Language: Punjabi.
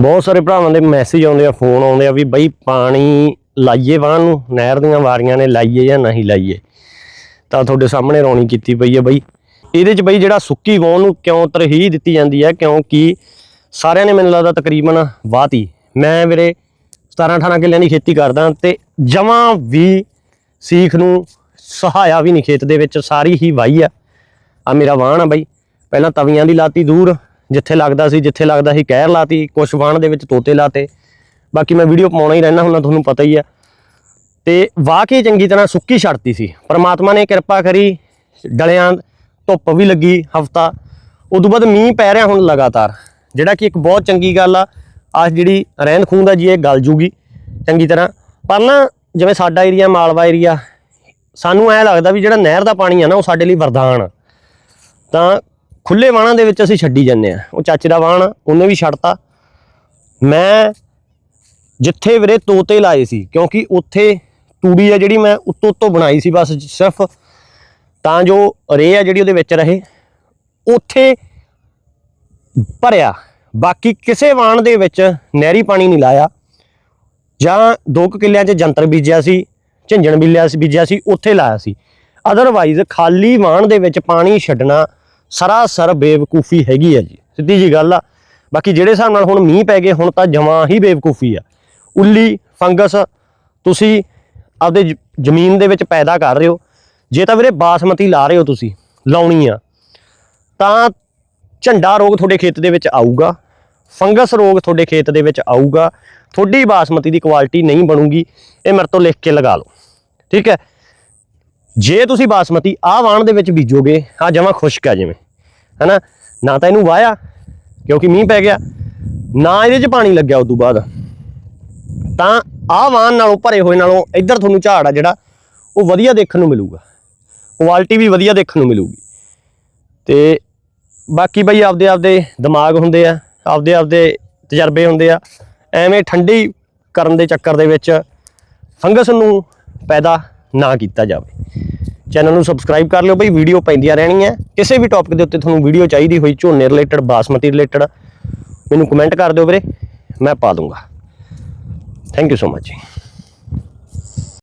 ਬਹੁਤ ਸਾਰੇ ਭਰਾਵਾਂ ਦੇ ਮੈਸੇਜ ਆਉਂਦੇ ਆ ਫੋਨ ਆਉਂਦੇ ਆ ਵੀ ਬਈ ਪਾਣੀ ਲਾਈਏ ਵਾਹਨ ਨੂੰ, ਨਹਿਰ ਦੀਆਂ ਵਾਰੀਆਂ ਨੇ ਲਾਈਏ ਜਾਂ ਨਹੀਂ ਲਾਈਏ। ਤਾਂ ਤੁਹਾਡੇ ਸਾਹਮਣੇ ਰੌਣੀ ਕੀਤੀ ਪਈ ਹੈ ਬਈ। ਇਹਦੇ 'ਚ ਬਈ ਜਿਹੜਾ ਸੁੱਕੀ ਵਾਹਣ ਨੂੰ ਕਿਉਂ ਤਰਹੀਹ ਦਿੱਤੀ ਜਾਂਦੀ ਹੈ ਕਿਉਂਕਿ ਸਾਰਿਆਂ ਨੇ ਮੈਨੂੰ ਲੱਗਦਾ ਤਕਰੀਬਨ ਵਾਹਤੀ। ਮੈਂ ਵੀਰੇ 17 18 ਕਿੱਲਿਆਂ ਦੀ ਖੇਤੀ ਕਰਦਾ ਤੇ ਜਮਾਂ ਵੀ ਸੀਖ ਨੂੰ ਸਹਾਇਆ ਵੀ ਨਹੀਂ ਖੇਤ ਦੇ ਵਿੱਚ, ਸਾਰੀ ਹੀ ਵਾਈ ਆ। ਆ ਮੇਰਾ ਵਾਹਣ ਆ ਬਈ। ਪਹਿਲਾਂ ਤਵੀਆਂ ਦੀ ਲਾਤੀ ਦੂਰ ਜਿੱਥੇ ਲੱਗਦਾ ਸੀ, ਜਿੱਥੇ ਲੱਗਦਾ ਸੀ, ਕਹਿਰ ਲਾਤੀ, ਕੁਛ ਵਾਹਣ ਦੇ ਵਿੱਚ ਤੋਤੇ ਲਾਤੇ। ਬਾਕੀ ਮੈਂ ਵੀਡੀਓ ਪਾਉਣਾ ਹੀ ਰਹਿਣਾ ਹੁੰਦਾ, ਤੁਹਾਨੂੰ ਪਤਾ ਹੀ ਆ। ਤੇ ਵਾਹ ਕੇ ਚੰਗੀ ਤਰ੍ਹਾਂ ਸੁੱਕੀ ਛੱਡਤੀ ਸੀ। ਪਰਮਾਤਮਾ ਨੇ ਕਿਰਪਾ ਕਰੀ, ਡਲਿਆਂ ਧੁੱਪ ਵੀ ਲੱਗੀ ਹਫਤਾ। ਉਦੋਂ ਬਾਅਦ ਮੀਂਹ ਪੈ ਰਿਹਾ ਹੁਣ ਲਗਾਤਾਰ। ਜਿਹੜਾ ਕਿ ਇੱਕ ਬਹੁਤ ਚੰਗੀ ਗੱਲ ਆ ਆ ਜਿਹੜੀ ਰਹਿੰਦ ਖੂੰਦ ਆ ਜੀ, ਇਹ ਗਲ ਜੂਗੀ ਚੰਗੀ ਤਰ੍ਹਾਂ। ਪਰ ਨਾ, ਜਿਵੇਂ ਸਾਡਾ ਏਰੀਆ, ਮਾਲਵਾ ਏਰੀਆ, ਸਾਨੂੰ ਐ ਲੱਗਦਾ ਵੀ ਜਿਹੜਾ ਨਹਿਰ ਦਾ ਪਾਣੀ ਆ ਨਾ, ਉਹ ਸਾਡੇ ਲਈ ਵਰਦਾਨ ਆ। ਤਾਂ ਖੁੱਲੇ ਵਾਹਣਾਂ ਦੇ ਵਿੱਚ ਅਸੀਂ ਛੱਡੀ ਜਾਂਦੇ ਆ ਉਹ ਚਾਚੇ ਦਾ ਵਾਹਣ ਉਹਨੇ ਵੀ ਛੱਡਤਾ। ਮੈਂ ਜਿੱਥੇ ਵੀਰੇ ਤੋਤੇ ਲਾਏ ਸੀ, ਕਿਉਂਕਿ ਉੱਥੇ ਤੂੜੀ ਆ ਜਿਹੜੀ ਮੈਂ ਉੱਤੋਂ ਉੱਤੋਂ ਬਣਾਈ ਸੀ ਬਸ ਸਿਰਫ, ਤਾਂ ਜੋ ਰੇ ਆ ਜਿਹੜੀ ਉਹਦੇ ਵਿੱਚ ਰਹੇ। ਉੱਥੇ ਭਰਿਆ। ਬਾਕੀ ਕਿਸੇ ਵਾਣ ਦੇ ਵਿੱਚ ਨਹਿਰੀ ਪਾਣੀ ਨਹੀਂ ਲਾਇਆ। ਜਾਂ ਦੋ ਕੁ ਕਿੱਲਿਆਂ 'ਚ ਜੰਤਰ ਬੀਜਿਆ ਸੀ, ਝੰਜਣ ਬੀਜਿਆ ਸੀ ਬੀਜਿਆ ਸੀ, ਉੱਥੇ ਲਾਇਆ ਸੀ। ਅਦਰਵਾਈਜ਼ ਖਾਲੀ ਵਾਣ ਦੇ ਵਿੱਚ ਪਾਣੀ ਛੱਡਣਾ ਸਰਾਸਰ ਬੇਵਕੂਫੀ ਹੈਗੀ ਆ ਜੀ, ਸਿੱਧੀ ਜੀ ਗੱਲ ਆ। ਬਾਕੀ ਜਿਹੜੇ ਹਿਸਾਬ ਨਾਲ ਹੁਣ ਮੀਂਹ ਪੈ ਗਏ, ਹੁਣ ਤਾਂ ਜਮਾਂ ਹੀ ਬੇਵਕੂਫੀ ਆ। ਉੱਲੀ, ਫੰਗਸ, ਤੁਸੀਂ ਆਪਦੇ ਜ- ਜ਼ਮੀਨ ਦੇ ਵਿੱਚ ਪੈਦਾ ਕਰ ਰਹੇ ਹੋ। ਜੇ ਤਾਂ ਵੀਰੇ ਬਾਸਮਤੀ ਲਾ ਰਹੇ ਹੋ ਤੁਸੀਂ ਲਾਉਣੀ ਆ ਤਾਂ ਝੰਡਾ ਰੋਗ ਤੁਹਾਡੇ ਖੇਤ ਦੇ ਵਿੱਚ ਆਊਗਾ। ਫੰਗਸ ਰੋਗ ਤੁਹਾਡੇ ਖੇਤ ਦੇ ਵਿੱਚ ਆਊਗਾ। ਤੁਹਾਡੀ ਬਾਸਮਤੀ ਦੀ ਕੁਆਲਿਟੀ ਨਹੀਂ ਬਣੂਗੀ। ਇਹ ਮੇਰੇ ਤੋਂ ਲਿਖ ਕੇ ਲਗਾ ਲਓ। ਠੀਕ ਹੈ? ਜੇ ਤੁਸੀਂ ਬਾਸਮਤੀ ਆਹ ਵਾਣ ਦੇ ਵਿੱਚ ਬੀਜੋਗੇ ਆ ਜਮਾ ਖੁਸ਼ਕ ਆ ਜਿਵੇਂ। ਹੈਨਾ? ਨਾ ਤਾਂ ਇਹਨੂੰ ਵਾਇਆ ਕਿਉਂਕਿ ਮੀਂਹ ਪੈ ਗਿਆ। ਨਾ ਇਹਦੇ 'ਚ ਪਾਣੀ ਲੱਗਿਆ ਉਸ ਤੋਂ ਬਾਅਦ। ਤਾਂ ਆਹ ਵਾਣ ਨਾਲੋਂ, ਭਰੇ ਹੋਏ ਨਾਲੋਂ ਇੱਧਰ ਤੁਹਾਨੂੰ ਝਾੜ ਆ ਜਿਹੜਾ, ਉਹ ਵਧੀਆ ਦੇਖਣ ਨੂੰ ਮਿਲੂਗਾ। ਕੁਆਲਿਟੀ ਵੀ ਵਧੀਆ ਦੇਖਣ ਨੂੰ ਮਿਲੂਗੀ। ਤੇ ਬਾਕੀ ਬਈ ਆਪਦੇ ਆਪਦੇ ਦਿਮਾਗ ਹੁੰਦੇ ਆ, ਆਪਦੇ ਆਪਦੇ ਤਜਰਬੇ ਹੁੰਦੇ ਆ। ਐਵੇਂ ਠੰਡੀ ਕਰਨ ਦੇ ਚੱਕਰ ਦੇ ਵਿੱਚ ਫੰਗਸ ਨੂੰ ਪੈਦਾ ਨਾ ਕੀਤਾ ਜਾਵੇ। ਚੈਨਲ ਨੂੰ ਸਬਸਕ੍ਰਾਈਬ ਕਰ ਲਿਓ ਬਈ ਵੀਡੀਓ ਪੈਂਦੀਆਂ ਰਹਿਣੀਆਂ। ਕਿਸੇ ਵੀ ਟੌਪਿਕ ਦੇ ਉੱਤੇ ਤੁਹਾਨੂੰ ਵੀਡੀਓ ਚਾਹੀਦੀ ਹੋਈ, ਝੋਨੇ ਰਿਲੇਟਡ ਬਾਸਮਤੀ ਰਿਲੇਟਡ ਮੈਨੂੰ ਕਮੈਂਟ ਕਰ ਦਿਓ ਵੀਰੇ, ਮੈਂ ਪਾ ਦੂੰਗਾ। Thank you so much